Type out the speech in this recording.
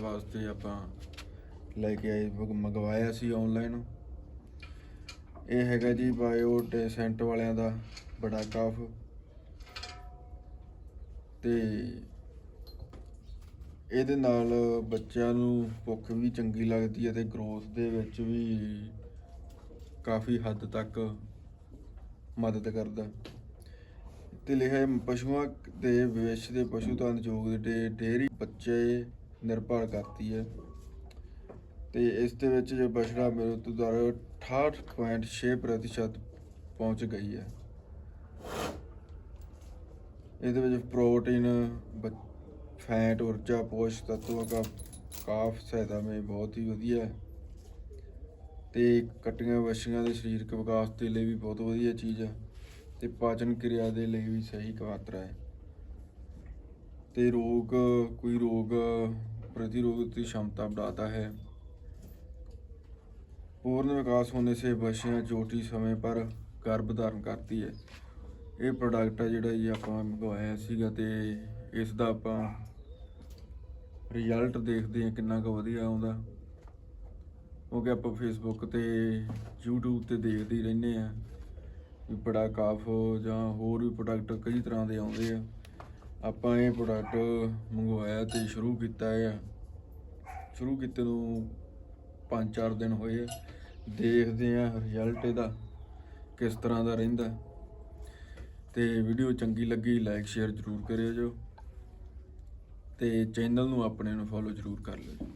ਵਾਸਤੇ ਆਪਾਂ ਲੈ ਕੇ ਆਏ ਮੰਗਵਾਇਆ ਸੀ ਆਨਲਾਈਨ ਇਹ ਹੈਗਾ ਜੀ ਬਾਇਓ ਡੈਸੈਂਟ ਵਾਲਿਆਂ ਦਾ ਬੜਾ ਕਾਫ ਤੇ ਇਹਦੇ ਨਾਲ ਬੱਚਿਆਂ ਨੂੰ ਭੁੱਖ ਵੀ ਚੰਗੀ ਲੱਗਦੀ ਹੈ ਤੇ ਗਰੋਥ ਦੇ ਵਿੱਚ ਵੀ ਕਾਫੀ ਹੱਦ ਤੱਕ ਮਦਦ ਕਰਦਾ। ਤੇ ਲਿਖਿਆ ਪਸ਼ੂਆਂ ਦੇ ਵਿਸ਼ ਦੇ ਪਸ਼ੂ ਧਨ ਯੋਗ ਦੇ ਡੇਰੀ ਬੱਚੇ ਨਿਰਭਰ ਕਰਦੀ ਹੈ। ਤੇ ਇਸ ਦੇ ਵਿੱਚ ਜੋ ਬਛੜਾ ਮ੍ਰਿਤੂ ਦਰ 68.6% ਪਹੁੰਚ ਗਈ ਹੈ। ਇਹਦੇ ਵਿੱਚ ਪ੍ਰੋਟੀਨ ਫੈਟ, ਊਰਜਾ ਪੋਸ਼ਕ ਤੱਤਵ ਦਾ ਕਾਫ ਸਹਾਇਤਾ ਮੇ ਬਹੁਤ ਹੀ ਵਧੀਆ ਹੈ। ਤੇ ਕੱਟੀਆਂ ਵਛੀਆਂ ਦੇ ਸਰੀਰਕ ਵਿਕਾਸ ਦੇ ਲਈ ਵੀ ਬਹੁਤ ਵਧੀਆ ਚੀਜ਼ ਹੈ ਤੇ ਪਾਚਨ ਕਿਰਿਆ ਦੇ ਲਈ ਵੀ ਸਹੀ ਮਾਤਰਾ ਹੈ। ਤੇ ਰੋਗ, ਕੋਈ ਰੋਗ ਪ੍ਰਤੀਰੋਧ ਦੀ क्षमता बढ़ाता है पूर्ण विकास होने से बच्चियां छोटी समय पर गर्भ धारण ਕਰਦੀ ਹੈ ਇਹ ਪ੍ਰੋਡਕਟ ਆ ਜਿਹੜਾ ਜੀ ਆਪਾਂ ਮੰਗਵਾਇਆ ਸੀਗਾ ਤੇ ਇਸ ਦਾ ਆਪਾਂ ਰਿਜ਼ਲਟ ਦੇਖਦੇ ਹਾਂ ਕਿੰਨਾ ਕੁ ਵਧੀਆ ਆਉਂਦਾ ਕਿਉਂਕਿ ਆਪਾਂ ਫੇਸਬੁੱਕ ਤੇ YouTube ਤੇ ਦੇਖਦੇ ਹੀ ਰਹਿੰਦੇ ਆ ਵੀ ਬੜਾ ਕਾਫ ਜਾਂ ਹੋਰ ਵੀ ਪ੍ਰੋਡਕਟ ਕਈ ਤਰ੍ਹਾਂ ਦੇ ਆਉਂਦੇ ਆ ਆਪਾਂ ਇਹ ਪ੍ਰੋਡਕਟ ਮੰਗਵਾਇਆ ਤੇ ਸ਼ੁਰੂ ਕੀਤਾ ਹੈ ਸ਼ੁਰੂ ਕੀਤੇ ਨੂੰ 5-4 ਦਿਨ ਹੋਏ ਆ। ਦੇਖਦੇ ਆ ਰਿਜ਼ਲਟ ਇਹਦਾ ਕਿਸ ਤਰ੍ਹਾਂ ਦਾ ਰਹਿੰਦਾ। ਤੇ ਵੀਡੀਓ ਚੰਗੀ ਲੱਗੀ ਲਾਈਕ ਸ਼ੇਅਰ ਜ਼ਰੂਰ ਕਰਿਓ ਜੋ। ਤੇ ਚੈਨਲ ਨੂੰ ਆਪਣੇ ਨੂੰ ਫੋਲੋ ਜ਼ਰੂਰ ਕਰ ਲਿਓ।